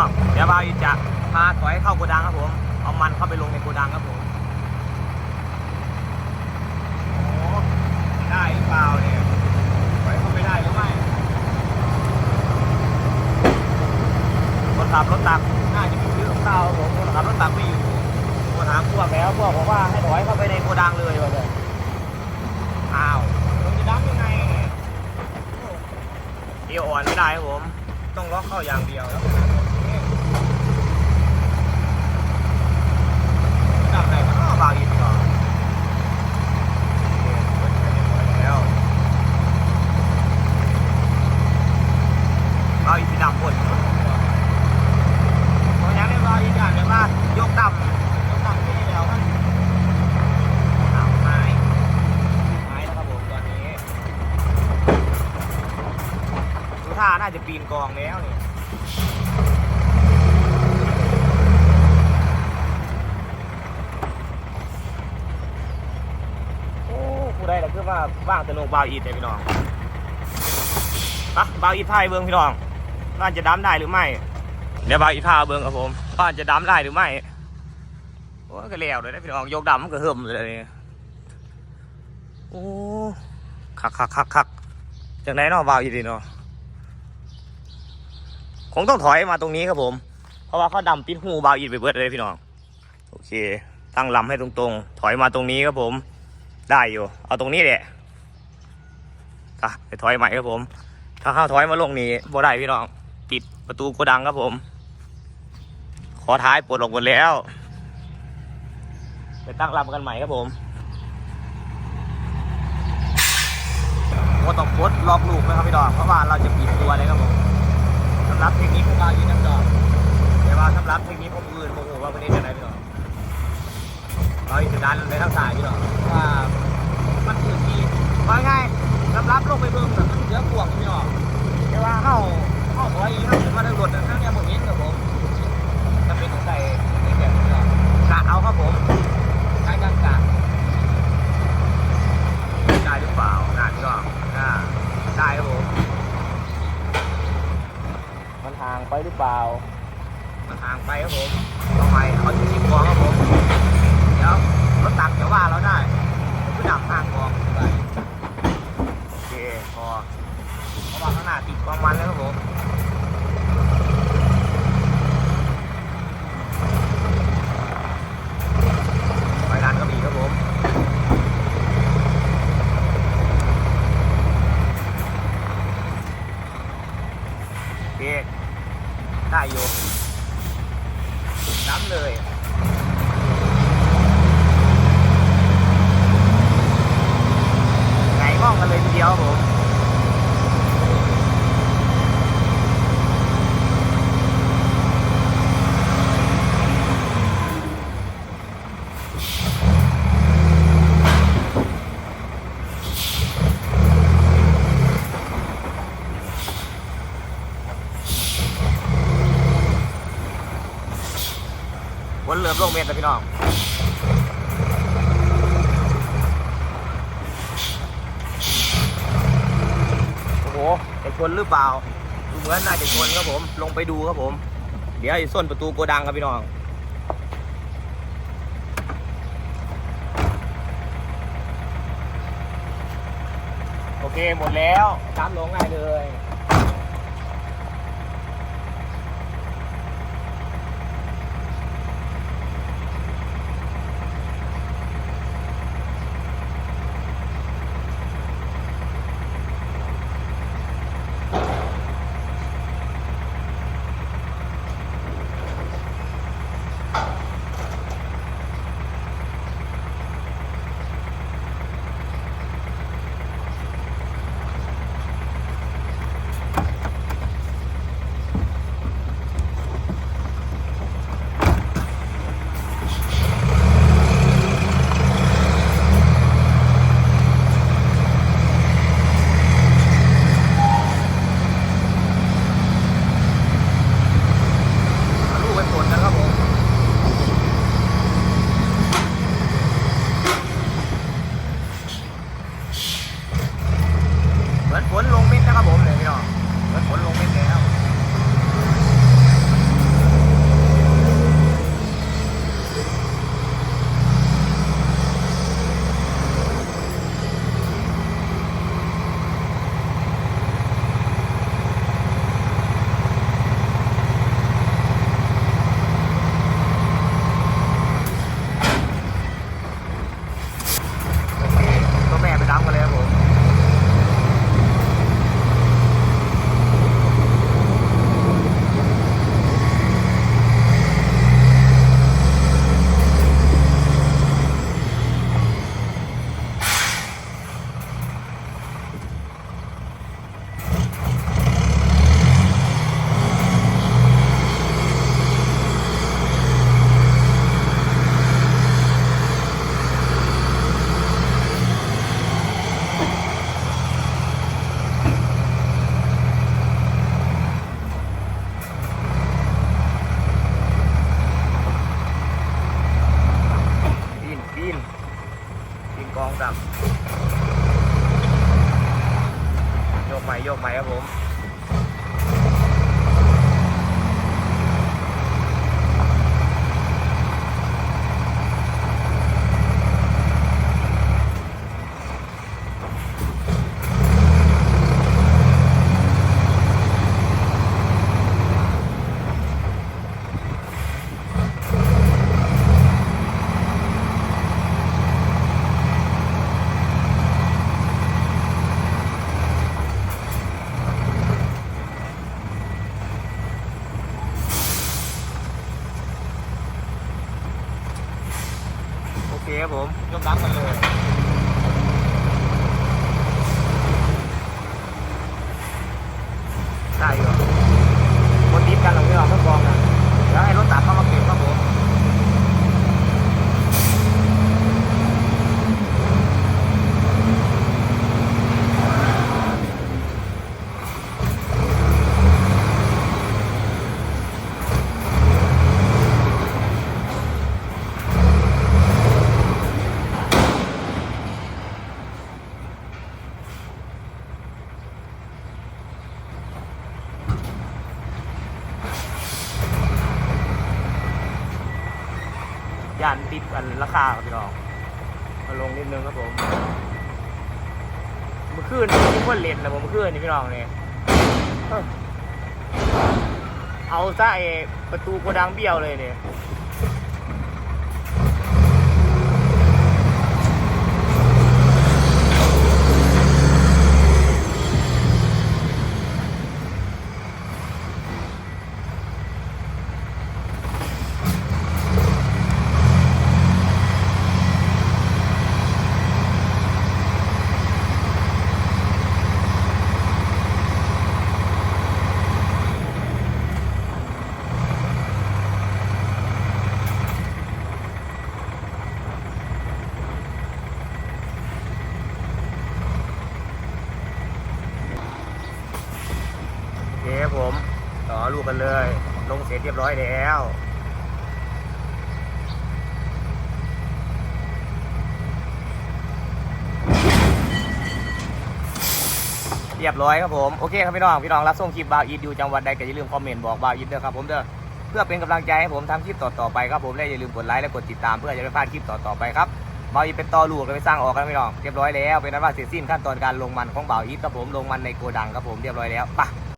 น้อง เดี๋ยวบ่าวอีจะพาถอยเข้าโกดังครับผม เอามันเข้าไปลงในโกดังครับผมโอ้ได้หรือเปล่าเนี่ยถอยเข้าไปได้หรือไม่ คนขับรถตักน่าจะมีชื่อของเราครับผม คนขับรถตักไม่อยู่คนถามพวกแล้วพวกบอกว่าให้ถอยเข้าไปในโกดังเลยว่าเลยอ้าวผมจะดับยังไงเนี่ยเดียวอ่อนไม่ได้ครับผม ต้องล็อกเข้าอย่างเดียวแล้วดับไหนก็บางอีกก่อนแล้วบางอีกสีดำหมด เพราะฉะนั้นเรียบร้อยอีกอย่างหนึงว่ายกต่ำยกต่ำที่แล้วมันอ้าวหายหายแล้วครับผมตอนนี้ดูท่าน่า จะปีนกองแล้วนี่โอ้ผู้ใดล่ะคือว่าว่างแต่ลงบาวอีดเลยพี่น้องปะบาวอีดไทยเบิ้งพี่น้องน่าจะดำได้หรือไม่เดี๋ยวบางอีพาเบิ้งครับผมว่าจะดำได้หรือไม่โอ้ยก็แล้วเลยนะพี่น้องยกดำมันก็เฮิมเลยนี่โอ้คักคักคักคักจากไหนเนาะบาวอีดีเนาะ คงต้องถอยมาตรงนี้ครับผม เพราะว่าเขาดำปิดหูบาวอีดไปเบิดเลยพี่น้อง โอเค ตั้งลำให้ตรงๆ ถอยมาตรงนี้ครับผม ได้อยู่ เอาตรงนี้แหละอะไปถอยใหม่ครับผม ถ้าเข้าถอยมาลงนี้บ่ได้พี่น้อง ปิดประตูโกดังครับผม ขอท้ายปลดออกหมดแล้ว ไปตั้งลำกันใหม่ครับผมโมต้องปลดล็อกลูกนะครับพี่ดอกเพราะว่าเราจะปิดตัวเลยครับผมสำหรับเทคนิคของเราอยู่นั่นดอกแต่ว่าสำหรับเทคนิคของอื่นโมโหว่าวันนี้จะไหนพี่ดอกเราอีกดันไปทางสายพี่ดอกว่ามันคือที่ว่าง่ายสำหรับลงไปเบิ่งแบบมันเยอะกวางพี่ดอก แต่ว่าเข้าเข้าถอยอีกเข้าถึงมาทางรถนะทางเนี้ยผมเห็นครับผมจะเป็นของใดในแบบนี้ก็กะเอาครับผมใช้การกะได้หรือเปล่างานก็อ่าได้ครับผมมันห่างไปหรือเปล่า มันห่าง ไปครับผมต่อไปเอาจะชิมกองครับผมเดี๋ยวรถตักเดี๋ยวว่าเราได้ผมไปดับข้างกองไปโอเคพอเพราะว่าข้างหน้าติดความมันแล้วครับผม ไปดันก็มีครับผม โอเค ได้อยู่น้ำเลย ไงมองกันเลยทีเดียวครับผม วนเรือโลก เมตรนะพี่น้อง โอ้โห จะชนหรือเปล่าดูเหมือนน่าจะชนครับผม ลงไปดูครับผม เดี๋ยวไอ้ส้นประตูโกดังครับพี่น้องโอเคหมดแล้วตามลงง่ายเลย กใหมครับผม ครับผมยกน้ำกันเลยได้อยู่คนดิฟกันเราไม่ลองทดลองนะแล้วให้รถตัดเข้ามาเก็บครับผม ย่านติดอันราคาครับพี่น้องมาลงนิดนึงครับผมเมื่อคืนนี่คนเล่นนะผมเมื่อคืนนี่พี่น้องเนี่ยเอาซะไอประตูโกดังเบี้ยวเลยเนี่ย ครับผม ต่อลูกกันเลย ลงเสร็จเรียบร้อยแล้วเรียบร้อยครับผมโอเคครับพี่น้องพี่น้องรับส่งคลิปบาวอีดอยู่จังหวัดใดก็อย่าลืมคอมเมนต์บอกบาวอีดเด้อครับผมเด้อเพื่อเป็นกำลังใจให้ผมทำคลิปต่อๆไปครับผมและอย่าลืมกดไลค์และกดติดตามเพื่อจะไม่พลาดคลิปต่อๆไปครับบาวอีดเป็นต่อลูกเลยไปสร้างออกกันพี่น้องเรียบร้อยแล้วเป็นนั้นว่าเสร็จสิ้นขั้นตอนการลงมันของบาวอีดครับผมลงมันในโกดังครับผมเรียบร้อยแล้วไปะ